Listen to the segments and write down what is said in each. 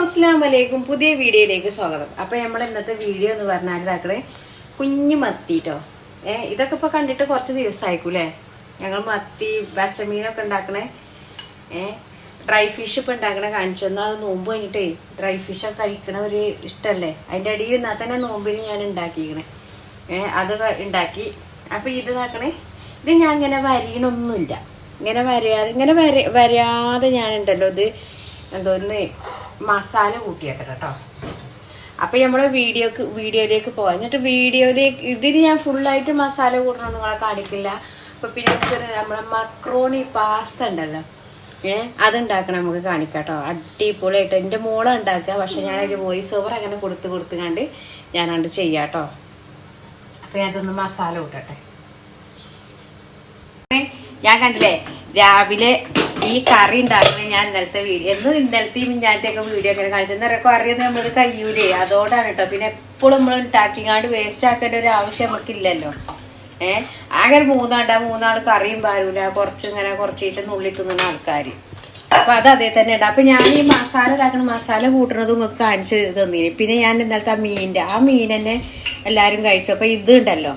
അസ്സാം വലൈക്കും പുതിയ വീഡിയോയിലേക്ക് സ്വാഗതം. അപ്പൊ നമ്മൾ ഇന്നത്തെ വീഡിയോ എന്ന് പറഞ്ഞാൽ ഇതാക്കണേ കുഞ്ഞു മത്തിട്ടോ ഏ ഇതൊക്കെ ഇപ്പൊ കണ്ടിട്ട് കുറച്ച് ദിവസമായിക്കൂലേ ഞങ്ങൾ മത്തി പച്ചമീനൊക്കെ ഉണ്ടാക്കണേ. ഏ ഡ്രൈ ഫിഷ് ഇപ്പൊ ഉണ്ടാക്കണേ കാണിച്ചു എന്നാൽ അത് നോമ്പ് കഴിഞ്ഞിട്ടേ ഡ്രൈ ഫിഷൊക്കെ കഴിക്കണ ഒരു ഇഷ്ടമല്ലേ അതിന്റെ അടിയിൽ നിന്നാൽ തന്നെ നോമ്പിന് ഞാൻ ഉണ്ടാക്കിയിരിക്കണേ ഏ അത് ഉണ്ടാക്കി. അപ്പൊ ഇത് ഇതാക്കണേ ഇത് ഞാൻ ഇങ്ങനെ വരിയണൊന്നുമില്ല. ഇങ്ങനെ വരയാതെ ഇങ്ങനെ വര വരാതെ ഞാനുണ്ടല്ലോ ഇത്. എന്തോന്ന് മസാല കൂട്ടിയേക്കട്ടെ കേട്ടോ അപ്പൊ നമ്മുടെ വീഡിയോക്ക് വീഡിയോയിലേക്ക് പോവാം. എന്നിട്ട് വീഡിയോയിലേക്ക് ഇതിന് ഞാൻ ഫുള്ളായിട്ട് മസാല കൂട്ടണം നിങ്ങളെ കാണിക്കില്ല. അപ്പൊ പിന്നെ നമ്മുടെ മക്രോണി പാസ്ത ഉണ്ടല്ലോ. ഏ അതുണ്ടാക്കണം നമുക്ക് കാണിക്കാട്ടോ അടിപൊളിയായിട്ട് എന്റെ മോളെ ഉണ്ടാക്കുക. പക്ഷെ ഞാൻ അതിന്റെ വോയിസ് ഓവർ അങ്ങനെ കൊടുത്ത് കൊടുത്ത് കണ്ട് ഞാനത് ചെയ്യാട്ടോ അപ്പം ഇതൊന്ന് മസാല കൂട്ടട്ടെ. ഞാൻ കണ്ടില്ലേ രാവിലെ ഈ കറി ഉണ്ടാക്കുന്നത് ഞാൻ ഇന്നലത്തെ വീഡിയോ എന്നും ഇന്നലത്തെയും ഇന്നലത്തെ ഒക്കെ വീഡിയോ ഒക്കെ കാണിച്ചു എന്താ കറി നമ്മൾ കയ്യൂലേ അതോടാണ് കേട്ടോ. പിന്നെ എപ്പോഴും നമ്മൾ ഉണ്ടാക്കിങ്ങാണ്ട് വേസ്റ്റ് ആക്കേണ്ട ഒരു ആവശ്യം നമുക്കില്ലല്ലോ. ഏ? അങ്ങനെ മൂന്നാണ്ടാ മൂന്നാൾ കറിയും പാരൂല. കുറച്ച് ഇങ്ങനെ കുറച്ച് തിന്നുന്ന ആൾക്കാർ അപ്പൊ അത് അതേ തന്നെ ഉണ്ട്. അപ്പൊ ഞാൻ ഈ മസാല ഇതാക്കണ മസാല കൂട്ടണത് നിങ്ങൾക്ക് കാണിച്ച് തന്നീന്. പിന്നെ ഞാൻ ഇന്നലത്തെ ആ മീനിന്റെ ആ മീൻ തന്നെ എല്ലാരും കഴിച്ചു. അപ്പൊ ഇത് ഉണ്ടല്ലോ.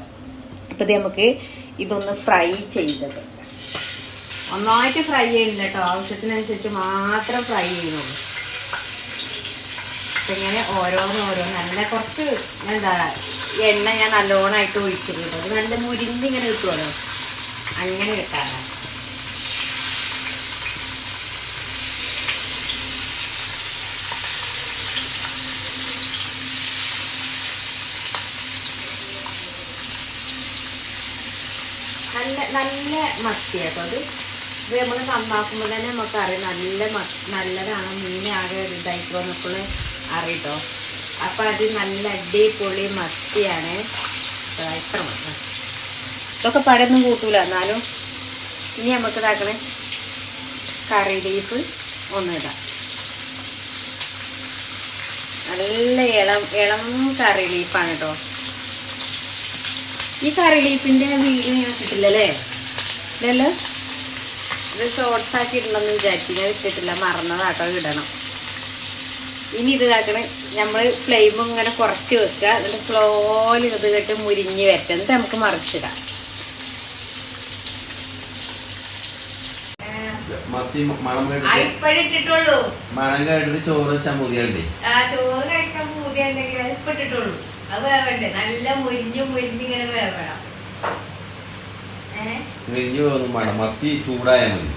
അപ്പൊ ഇത് നമുക്ക് ഇതൊന്ന് ഫ്രൈ ചെയ്തത്. ഒന്നായിട്ട് ഫ്രൈ ചെയ്യുന്നില്ല കേട്ടോ ആവശ്യത്തിനനുസരിച്ച് മാത്രം ഫ്രൈ ചെയ്യുന്നുള്ളൂ. ഇങ്ങനെ ഓരോന്ന് ഓരോന്ന്. നല്ല കുറച്ച് എന്താ എണ്ണ ഞാൻ നല്ലോണമായിട്ട് ഒഴിച്ചിട്ടുണ്ട്. അത് നല്ല മുരിഞ്ഞിങ്ങനെ കിട്ടുമല്ലോ അങ്ങനെ കിട്ടാനാണ് നല്ല മത്തിയാട്ടോ അത്. ഇത് നമ്മൾ നന്നാക്കുമ്പോൾ തന്നെ നമുക്ക് അറിയാം നല്ല നല്ലതാണ്. മീനെ ആകെ ഇതായിക്കോ എന്നൊക്കെ അറിയട്ടോ. അപ്പം അത് നല്ല അടിപൊളി മത്തിയാണ്. ഇത്ര മാത്രം ഇതൊക്കെ പഴയൊന്നും കൂട്ടൂല. എന്നാലും ഇനി നമുക്ക് ഇതാക്കണേ. കറി ലീഫ് ഇടാം. നല്ല ഇളം ഇളം കറി ലീഫാണ് കേട്ടോ. ഈ കറി ലീഫിന്റെ വീഡിയോ ഞാൻ ഇട്ടിട്ടില്ലല്ലേ? ഇതല്ലോ ഇത് ഷോർട്സ് ആക്കി ഇടണമെന്ന് വിചാരിച്ചു ഞാൻ ഇട്ടിട്ടില്ല. മറന്നതാട്ടോ ഇടണം. ഇനി ഇത് ഇതാക്കണേ. നമ്മൾ ഫ്ലെയിം ഇങ്ങനെ കുറച്ച് വെക്കുക. എന്നിട്ട് സ്ലോലി ഇത് കേട്ട് മുരിഞ്ഞ് വരട്ടെ. എന്നിട്ട് നമുക്ക് മറിച്ചിടാം. മണം കേട്ടിട്ട് ഇപ്പോഴിട്ടിട്ടുള്ളൂ മണം കേട്ടിട്ട് ചോറ് വെച്ചാൽ മതിയല്ലേ ആ ചോറ് കഴിക്കാൻ പൂതിയുണ്ടെങ്കിൽ ഇപ്പൊ ഇട്ടിട്ടുള്ളൂ. അത് വേവണ്ടേ നല്ല മുരിഞ്ഞു മുരിഞ്ഞ് ഇങ്ങനെ വേവണം മത്തി മതി.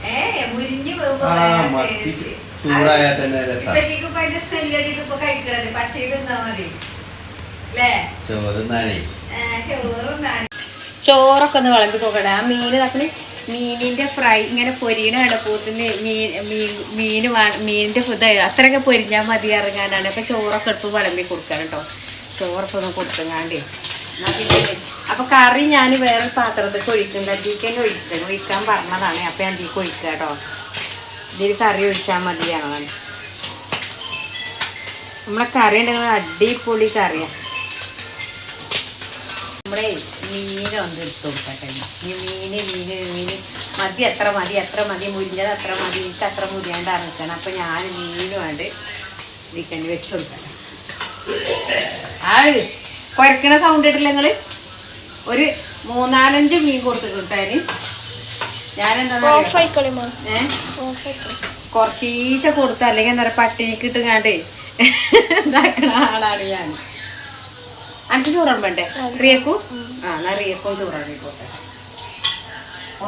മുരിഞ്ഞു ആ മത്തി ചൂടായാൽ തന്നെ രസം. ഇപ്പച്ചിക്ക് ഇപ്പൊ അതിന്റെ സ്മെല്ല് അടിയിട്ട് ഇപ്പൊ കഴിക്കണത്. പച്ചയിൽ തിന്നാ മതി. അല്ലേ ചോറ് നാനേ ചോറൊക്കെ ഒന്ന് വിളമ്പി നോക്കട്ടെ ആ മീൻ തക്കണി മീനിന്റെ ഫ്രൈ ഇങ്ങനെ പൊരിയണ കടപ്പൂത്തിന് മീൻ മീൻ മീൻ മീനിന്റെ ഫുഡ് അത്രയൊക്കെ പൊരിഞ്ഞാൽ മതി ഇറങ്ങാനാണ്. അപ്പൊ ചോറൊക്കെ എടുപ്പ് വിളമ്പി കൊടുക്കാൻ കേട്ടോ. ചോറൊക്കെ കൊടുത്തങ്ങാണ്ടേ. അപ്പൊ കറി ഞാൻ വേറെ പാത്രത്തിൽ ഒഴിക്കണ്ട. അതിലേക്ക് തന്നെ ഒഴിക്കണം. ഒഴിക്കാൻ പറഞ്ഞതാണ്. അപ്പൊ ഞാൻ അതിലേക്ക് ഒഴിക്കുക കേട്ടോ. ഇതിൽ കറി ഒഴിച്ചാൽ മതിയാണ് നമ്മളെ കറി ഉണ്ടെങ്കിൽ അടിപൊളി കറിയാണ് നമ്മളെ മീനെ ഒന്ന് എടുത്ത് കൊടുക്കട്ടെ. മീന് മീന് മീന്. മതി എത്ര മതി എത്ര മതി. മുരിഞ്ഞത് അത്ര മതി. എനിക്ക് അത്ര മുരിയാണ്ട് അറിയിക്കണം അപ്പൊ ഞാൻ മീനുമായിട്ട് ഇതിക്കണ്ടി വെച്ച് കൊടുക്കണം ആ കുരക്കണ സൗണ്ട് ഇട്ടില്ല നിങ്ങൾ? ഒരു മൂന്നാലഞ്ച് മീൻ കൊടുത്തു കിട്ടാന് ഞാനെന്താ കുറച്ചീച്ച കൊടുത്ത അല്ലെങ്കിൽ എന്താ പട്ടിണിക്ക് ഇട്ടുങ്ങാണ്ടേ ഇതാക്കണ ആളാണ് ഞാൻ. അനക്ക് വേണ്ടേ റിയക്കു? ആ എന്നാ റിയക്കും ചൂറാണ്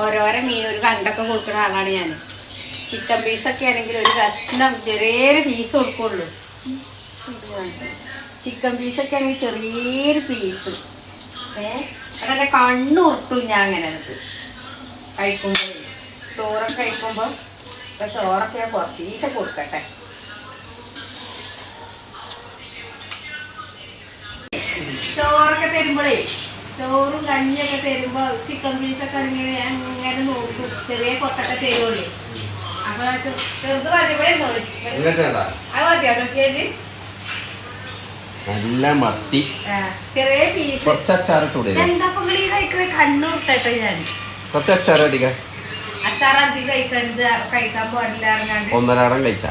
ഓരോരോ മീൻ ഒരു കണ്ടൊക്കെ കൊടുക്കുന്ന ആളാണ് ഞാൻ. ചിക്കൻ പീസൊക്കെ ആണെങ്കിൽ ഒരു കഷ്ണം ചെറിയ പീസ് കൊടുക്കുള്ളൂ. ചിക്കൻ പീസൊക്കെ ആണെങ്കിൽ ചെറിയൊരു പീസ്. ഏഹ് അതെന്റെ കണ്ണുരുട്ടും ഞാൻ അങ്ങനെ അത്. കഴിക്കുമ്പോൾ. ചോറൊക്കെ കഴിക്കുമ്പോൾ ഇപ്പൊ ചോറൊക്കെ ഞാൻ കുറച്ചീച്ച കൊടുക്കട്ടെ. ചോറൊക്കെ തരുമ്പോഴേ ചോറും കഞ്ഞിയൊക്കെ തരുമ്പോ ചിക്കൻ പീസൊക്കെ ഇങ്ങനെ അങ്ങനെ നോക്കും. ചെറിയ കൊട്ടൊക്കെ തരുള്ളൂ അപ്പൊ ചെറുത് മതി. ഇവിടെ അത് മതിയോ? നോക്കിയേജ് നല്ല മത്തി. ചെറിയ പീസ് കുറച്ച് എന്താ ഈ കഴിക്കണേ? ഞാൻ. കുറച്ച് അച്ചാർ അടിക്കാൻ അച്ചാർ അധികം കഴിക്കണത് കഴിക്കാൻ പാടില്ല ഇറങ്ങാണ്ട് ഒന്നരാടം കഴിച്ച.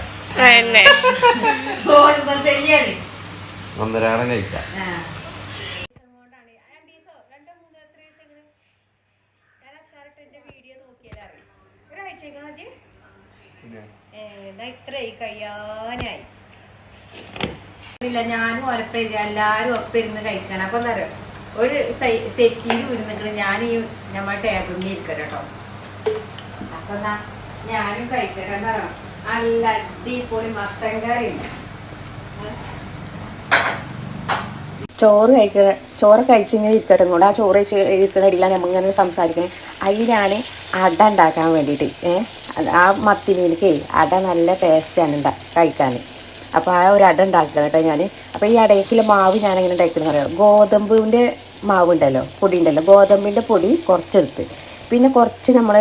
ഒന്നരാടം കഴിച്ച. ഇത്രയായി കഴിയാനായി. ഇല്ല ഞാനും ഒരപ്പില്ല എല്ലാരും ഒപ്പിരുന്ന് കഴിക്കണം. അപ്പൊ എന്താ ഒരു സെറ്റിയിൽ ഇരുന്നിട്ട് ഞാൻ ഈ നമ്മൾ ടേബിളിൽ ഇരിക്കണം കേട്ടോ അപ്പൊ ഞാനും കഴിക്കട്ടെ എന്താ നല്ല അടിപൊളി മത്തൻ കറി. ചോറ് കഴിക്കണ ചോറ് കഴിച്ചിങ്ങനെ ഇരിക്കട്ടെ. കൊണ്ട് ആ ചോറ് കഴിച്ച് ഇടയിലാണ് നമ്മളിങ്ങനെ സംസാരിക്കുന്നത് അതിലാണ് അട ഉണ്ടാക്കാൻ വേണ്ടിയിട്ട് ഏഹ് ആ മത്തി മീനിക്ക് അട നല്ല ടേസ്റ്റാണ് ഉണ്ടാ കഴിക്കാൻ. അപ്പോൾ ആ ഒരു അട ഉണ്ടാക്കുക കേട്ടോ ഞാൻ അപ്പോൾ ഈ അടയ്ക്കുള്ള മാവ് ഞാൻ എങ്ങനെ ഉണ്ടാക്കുന്നത് പറയാം. ഗോതമ്പിന്റെ മാവ് ഉണ്ടല്ലോ പൊടി ഉണ്ടല്ലോ ഗോതമ്പിന്റെ പൊടി കുറച്ചെടുത്ത്. പിന്നെ കുറച്ച് നമ്മൾ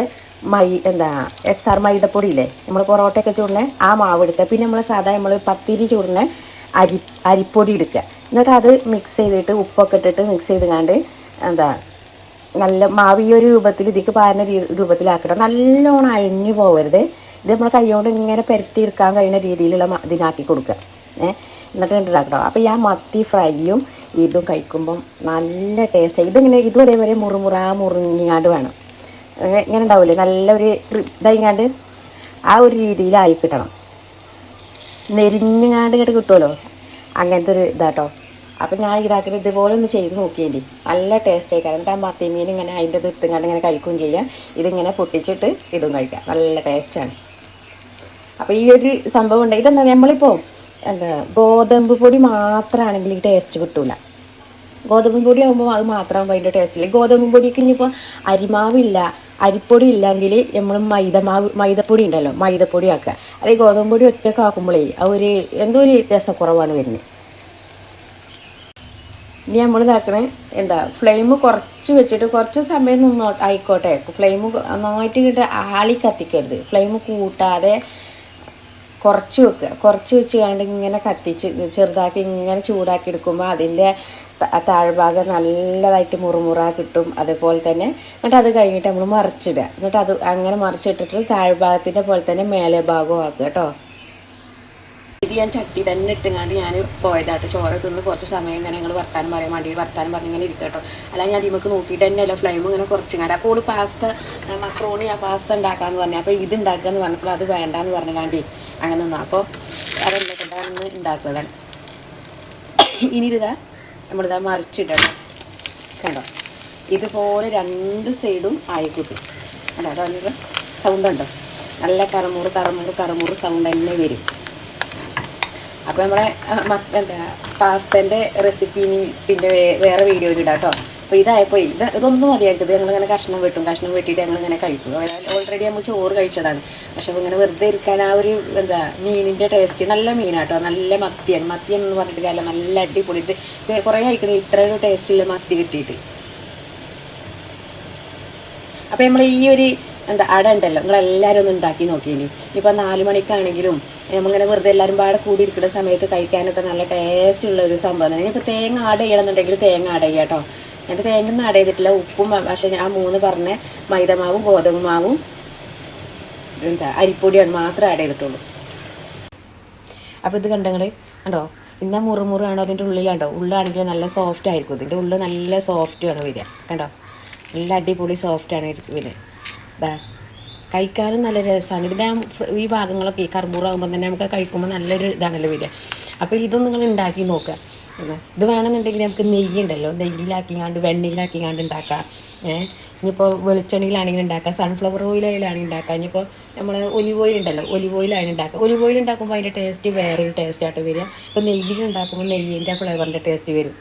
മൈ എന്താ എസ് ആർ മൈദപ്പൊടി ഇല്ലേ നമ്മൾ പൊറോട്ടയൊക്കെ ചൂടണേ ആ മാവ് എടുക്കുക. പിന്നെ നമ്മൾ സാധാ നമ്മൾ പത്തിരി ചൂടണേ അരി അരിപ്പൊടി എടുക്കുക. എന്നിട്ട് അത് മിക്സ് ചെയ്തിട്ട് ഉപ്പൊക്കെ ഇട്ടിട്ട് മിക്സ് ചെയ്ത് കണ്ട് എന്താ നല്ല മാവ് ഈ ഒരു രൂപത്തിൽ ഇതിക്ക് പാരുന്ന രീ രൂപത്തിലാക്കണം നല്ലോണം അഴിഞ്ഞു പോകരുത് ഇത് നമ്മൾ കൈകൊണ്ട് ഇങ്ങനെ പരത്തി എടുക്കാൻ കഴിയുന്ന രീതിയിലുള്ള ഇതിനാക്കി കൊടുക്കുക. ഏഹ് എന്നിട്ട് ഉണ്ടാക്കണം അപ്പോൾ ആ മത്തി ഫ്രൈയും ഇതും കഴിക്കുമ്പം നല്ല ടേസ്റ്റ് ഇതിങ്ങനെ ഇതും അതേപോലെ മുറുമുറ മുറിഞ്ഞാണ്ട് വേണം. ഇങ്ങനെ ഉണ്ടാവില്ലേ നല്ലൊരു ഇതായിങ്ങാണ്ട് ആ ഒരു രീതിയിലായി കിട്ടണം. നെരിഞ്ഞങ്ങാണ്ട് ഇങ്ങോട്ട് കിട്ടുമല്ലോ അങ്ങനത്തെ ഒരു ഇതാട്ടോ. അപ്പം ഞാൻ ഇതാക്കുന്നത് ഇതുപോലെ ഒന്ന് ചെയ്ത് നോക്കിയേണ്ടി. നല്ല ടേസ്റ്റ് ആയി എന്നിട്ട് ആ മത്തി മീൻ ഇങ്ങനെ അതിന്റെ ഇത് ഇങ്ങനെ കഴിക്കുകയും ചെയ്യാം. ഇതിങ്ങനെ പൊട്ടിച്ചിട്ട് ഇതും കഴിക്കാം. നല്ല ടേസ്റ്റാണ് അപ്പോൾ ഈ ഒരു സംഭവം ഉണ്ട്. ഇതെന്താ നമ്മളിപ്പോൾ എന്താ ഗോതമ്പ് പൊടി മാത്രമാണെങ്കിൽ ഈ ടേസ്റ്റ് കിട്ടൂല. ഗോതമ്പ് പൊടി ആകുമ്പോൾ അത് മാത്രമാകുമ്പോൾ അതിന്റെ ടേസ്റ്റ് ഇല്ല. ഗോതമ്പ് പൊടിക്ക് ഇനിയിപ്പോൾ അരിമാവില്ല അരിപ്പൊടി ഇല്ലെങ്കിൽ നമ്മൾ മൈദമാവ് മൈദപ്പൊടി ഉണ്ടല്ലോ മൈദപ്പൊടി ആക്കുക. അല്ലെങ്കിൽ ഗോതമ്പ് പൊടി ഒറ്റയ്ക്ക് ആക്കുമ്പോഴേ ആ ഒരു എന്തോ ഒരു രസക്കുറവാണ് വരുന്നത് ഇനി നമ്മൾ ഇതാക്കണേ എന്താ ഫ്ലെയിം കുറച്ച് വെച്ചിട്ട് കുറച്ച് സമയം നിന്നോ ആയിക്കോട്ടെ. ഫ്ലെയിം നന്നായിട്ട് കിട്ടുക ആളി കത്തിക്കരുത് ഫ്ലെയിം കൂട്ടാതെ കുറച്ച് വെക്കുക കുറച്ച് വെച്ച് കണ്ട് ഇങ്ങനെ കത്തിച്ച് ചെറുതാക്കി ഇങ്ങനെ ചൂടാക്കി എടുക്കുമ്പോൾ അതിന്റെ താഴ്ഭാഗം നല്ലതായിട്ട് മുറുമുറ കിട്ടും. അതേപോലെ തന്നെ എന്നിട്ട് അത് കഴിഞ്ഞിട്ട് നമ്മൾ മറിച്ചിടുക. എന്നിട്ട് അത് അങ്ങനെ മറിച്ചിട്ടിട്ട് താഴ്ഭാഗത്തിന്റെ പോലെ തന്നെ മേലെ ഭാഗവും ആക്കുക കേട്ടോ ഇത് ഞാൻ ചട്ടി തന്നെ ഇട്ടുങ്ങാണ്ട് ഞാൻ പോയതാട്ടോ. ചോറ് തിന്ന് കുറച്ച് സമയം ഇങ്ങനെ ഞങ്ങൾ വർത്താനം പറയാൻ വേണ്ടി വർത്താനം പറഞ്ഞ് ഇങ്ങനെ ഇരിക്കുക കേട്ടോ അല്ല ഞാൻ അതിമക്ക് നോക്കിയിട്ട് തന്നെ അല്ല ഫ്ലെയിം ഇങ്ങനെ കുറച്ച് കുറച്ചുങ്ങാണ്ട് അപ്പോൾ പാസ്ത മക്രോണി ആ പാസ്ത ഉണ്ടാക്കാമെന്ന് പറഞ്ഞു. അപ്പോൾ ഇത് ഉണ്ടാക്കുക എന്ന് പറഞ്ഞപ്പോൾ അത് വേണ്ടാന്ന് പറഞ്ഞുകാണ്ടി അങ്ങനെ ഒന്നാണ് അപ്പോൾ അതെല്ലാം കൊണ്ടാണ് ഉണ്ടാക്കുന്നതാണ് ഇനി ഇതാ നമ്മളിതാ മറിച്ചിടണം. കണ്ടോ? ഇതുപോലെ രണ്ട് സൈഡും ആയി കണ്ടോ? അതാണ് സൗണ്ട് ഉണ്ടോ? നല്ല കറമുറ് കറമുറ് കറമുറ് സൗണ്ട് തന്നെ വരും. അപ്പോൾ നമ്മളെ എന്താ പാസ്തേന്റെ റെസിപ്പി പിന്നെ വേറെ വീഡിയോയിൽ ഇടാം കേട്ടോ അപ്പോൾ ഇതായപ്പോൾ ഇത് ഇതൊന്നും മതിയാക്കത് ഞങ്ങളിങ്ങനെ കഷ്ണം വെട്ടും. കഷ്ണം വെട്ടിയിട്ട് ഞങ്ങളിങ്ങനെ കഴിക്കും. ഓൾറെഡി നമ്മൾ ചോറ് കഴിച്ചതാണ്. പക്ഷെ ഇങ്ങനെ വെറുതെ ഇരിക്കാൻ ആ ഒരു എന്താ മീനിന്റെ ടേസ്റ്റ് നല്ല മീനാട്ടോ. നല്ല മത്തിയാണ് മത്തി എന്ന് പറഞ്ഞിട്ട് കാര്യം നല്ല അടിപൊളി. കഴിക്കുന്നത് കുറേ കഴിക്കണേ. ഇത്ര ഒരു ടേസ്റ്റില്ല മത്തി കിട്ടിയിട്ട്. അപ്പോൾ നമ്മൾ ഈ ഒരു എന്താ അട ഉണ്ടല്ലോ. നിങ്ങൾ എല്ലാവരും ഒന്ന് ഉണ്ടാക്കി നോക്കിയിനി. ഇപ്പം നാല് മണിക്കാണെങ്കിലും നമ്മളിങ്ങനെ വെറുതെ എല്ലാവരും പാടെ കൂടി ഇരിക്കുന്ന സമയത്ത് കഴിക്കാനൊക്കെ നല്ല ടേസ്റ്റ് ഉള്ള ഒരു സംഭവം തന്നെ. ഇനിയിപ്പോൾ തേങ്ങ ആഡ് ചെയ്യണമെന്നുണ്ടെങ്കിൽ തേങ്ങ ആഡ് ചെയ്യാം കേട്ടോ എന്റെ തേങ്ങൊന്നും ആഡ് ചെയ്തിട്ടില്ല. ഉപ്പും പക്ഷേ ആ മൂന്ന് പറഞ്ഞ മൈദമാവും ഗോതമ്പ് മാവും എന്താ അരിപ്പൊടിയാണ് മാത്രമേ ആഡ് ചെയ്തിട്ടുള്ളൂ. അപ്പോൾ ഇത് കണ്ടങ്ങൾ കണ്ടോ? ഇന്ന മുറുമുറാണോ അതിന്റെ ഉള്ളിലാണ്ടോ ഉള്ളാണെങ്കിൽ നല്ല സോഫ്റ്റ് ആയിരിക്കും. ഇതിന്റെ ഉള്ളിൽ നല്ല സോഫ്റ്റ് ആണ് വരിക. കണ്ടോ? നല്ല അടിപൊളി സോഫ്റ്റ് ആണ് ഇതിന് ഇതാ കഴിക്കാനും നല്ല രസമാണ് ഇതിന്റെ ഈ ഭാഗങ്ങളൊക്കെ കർബൂറാകുമ്പോൾ തന്നെ നമുക്ക് കഴിക്കുമ്പോൾ നല്ലൊരു ഇതാണല്ലോ വരിക. അപ്പോൾ ഇതൊന്നും നിങ്ങൾ ഉണ്ടാക്കി നോക്കുക. ഇത് വേണമെന്നുണ്ടെങ്കിൽ നമുക്ക് നെയ്യുണ്ടല്ലോ. നെയ്യിലാക്കിങ്ങാണ്ട് വെണ്ണയിലാക്കിങ്ങാണ്ട് ഉണ്ടാക്കാം. ഏഹ് ഇനിയിപ്പോൾ വെളിച്ചെണ്ണയിലാണെങ്കിൽ ഉണ്ടാക്കാം. സൺഫ്ലവർ ഓയിലാണെങ്കിൽ ഉണ്ടാക്കാം. ഇനിയിപ്പോൾ നമ്മൾ ഒലിവ് ഓയിൽ ഉണ്ടല്ലോ. ഒലിവ് ഓയിലാണ് ഉണ്ടാക്കുക ഒലിവ് ഓയിൽ ഉണ്ടാക്കുമ്പോൾ അതിന്റെ ടേസ്റ്റ് വേറൊരു ടേസ്റ്റ് ആയിട്ട് വരിക. ഇപ്പോൾ നെയ്യിൽ ഉണ്ടാക്കുമ്പോൾ നെയ്യിന്റെ ഫ്ലേവറിന്റെ ടേസ്റ്റ് വരും.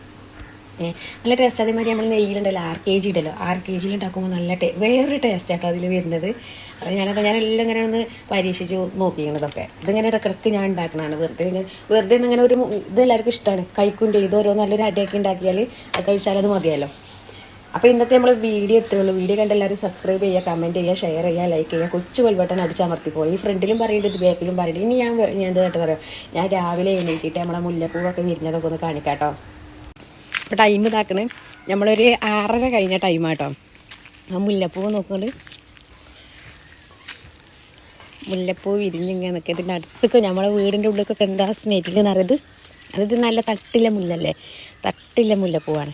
നല്ല ടേസ്റ്റ് അതേമാതിരി നമ്മൾ നെയ്യിലുണ്ടല്ലോ. ആർ കെ ജി ഉണ്ടല്ലോ. ആർ കെ ജിയിൽ ഉണ്ടാക്കുമ്പോൾ നല്ല ടേ വേറൊരു ടേസ്റ്റ് ആട്ടോ അതിൽ വരുന്നത്. അത് ഞാനത് ഞാനെല്ലാം ഇങ്ങനെ ഒന്ന് പരീക്ഷിച്ച് നോക്കിയിരുന്നതൊക്കെ ഇതിങ്ങനെ ഇടക്കിടക്ക് ഞാൻ ഉണ്ടാക്കണതാണ് വെറുതെ ഇങ്ങനെ വെറുതെ ഇങ്ങനെ ഒരു ഇത് എല്ലാവർക്കും ഇഷ്ടമാണ് കഴിക്കും ചെയ്ത് ഓരോ നല്ലൊരു അടിയാക്കി ഉണ്ടാക്കിയാൽ അത് കഴിച്ചാൽ അത് മതിയല്ലോ. അപ്പോൾ ഇന്നത്തെ നമ്മൾ വീഡിയോ എത്രയുള്ളൂ വീഡിയോ കണ്ട് എല്ലാവരും സബ്സ്ക്രൈബ് ചെയ്യുക കമന്റ് ചെയ്യുക ഷെയർ ചെയ്യുക ലൈക്ക് ചെയ്യുക കൊച്ചു വെൽബട്ടൺ അടിച്ചമർത്തി പോയി ഫ്രണ്ടിലും പറയേണ്ടത് ബാക്കിലും പറയുന്നുണ്ട് ഇനി ഞാൻ ഞാൻ എന്താ കേട്ടോ പറയാം ഞാൻ രാവിലെ എണീറ്റിട്ട് നമ്മളെ മുല്ലപ്പൂവൊക്കെ വിരിഞ്ഞതൊക്കെ ഒന്ന് കാണിക്കാട്ടോ. ഇപ്പോൾ ടൈം ഇതാക്കണേ. നമ്മളൊരു ആറര കഴിഞ്ഞ ടൈമാട്ടോ ആ മുല്ലപ്പൂവ് നോക്കുന്നുണ്ട് മുല്ലപ്പൂ വിരിഞ്ഞിങ്ങനെ നിൽക്കുക. ഇതിന്റെ അടുത്തൊക്കെ നമ്മളെ വീടിന്റെ ഉള്ളിലൊക്കെ എന്താ സ്മെല്ല് എന്നറിയത് അതിത് നല്ല തട്ടിലെ മുല്ലല്ലേ? തട്ടിലെ മുല്ലപ്പൂവാണ്.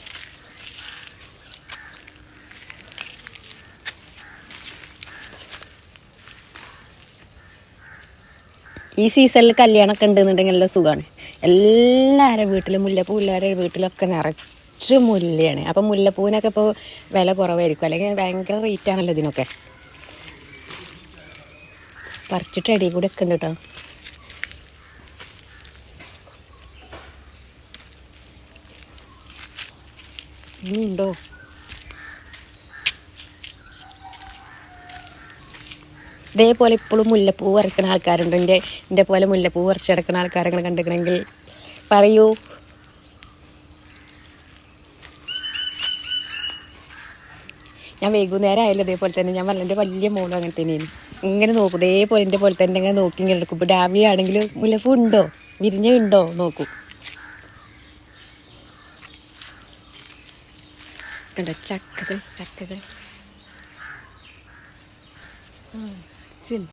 ഈ സീസണിൽ കല്യാണമൊക്കെ ഉണ്ടെന്നുണ്ടെങ്കിൽ നല്ല സുഖമാണ്. എല്ലാവരുടെ വീട്ടിലും മുല്ലപ്പൂ എല്ലാവരുടെ വീട്ടിലൊക്കെ നിറച്ച് മുല്ലയാണ് അപ്പം മുല്ലപ്പൂവിനൊക്കെ ഇപ്പോൾ വില കുറവായിരിക്കും. അല്ലെങ്കിൽ ഭയങ്കര റേറ്റ് ആണല്ലോ ഇതിനൊക്കെ. പറിച്ചിട്ട് അടിയിൽ കൂടെ ഒക്കെ ഉണ്ട് കേട്ടോ ഇനിയുണ്ടോ ഇതേപോലെ ഇപ്പോഴും മുല്ലപ്പൂ പറിക്കുന്ന ആൾക്കാരുണ്ട്. എന്റെ എന്റെ പോലെ മുല്ലപ്പൂ പറിച്ചെടുക്കുന്ന ആൾക്കാരെ നിങ്ങൾ കണ്ടിക്കണമെങ്കിൽ പറയൂ. ഞാൻ വൈകുന്നേരം ആയാലും ഇതേപോലെ തന്നെ. ഞാൻ പറഞ്ഞ എന്റെ വലിയ മോളും അങ്ങനെ തന്നെയാണ് ഇങ്ങനെ നോക്കും. ഇതേപോലെ എന്റെ പോലെ തന്നെ ഇങ്ങനെ നോക്കി ഇങ്ങനെ എടുക്കും. ഇപ്പോൾ രാവിലെ ആണെങ്കിൽ മുല്ലപ്പൂ ഉണ്ടോ? വിരിഞ്ഞ ഉണ്ടോ? നോക്കും. കണ്ടോ? ചക്കകൾ ചക്കകൾ.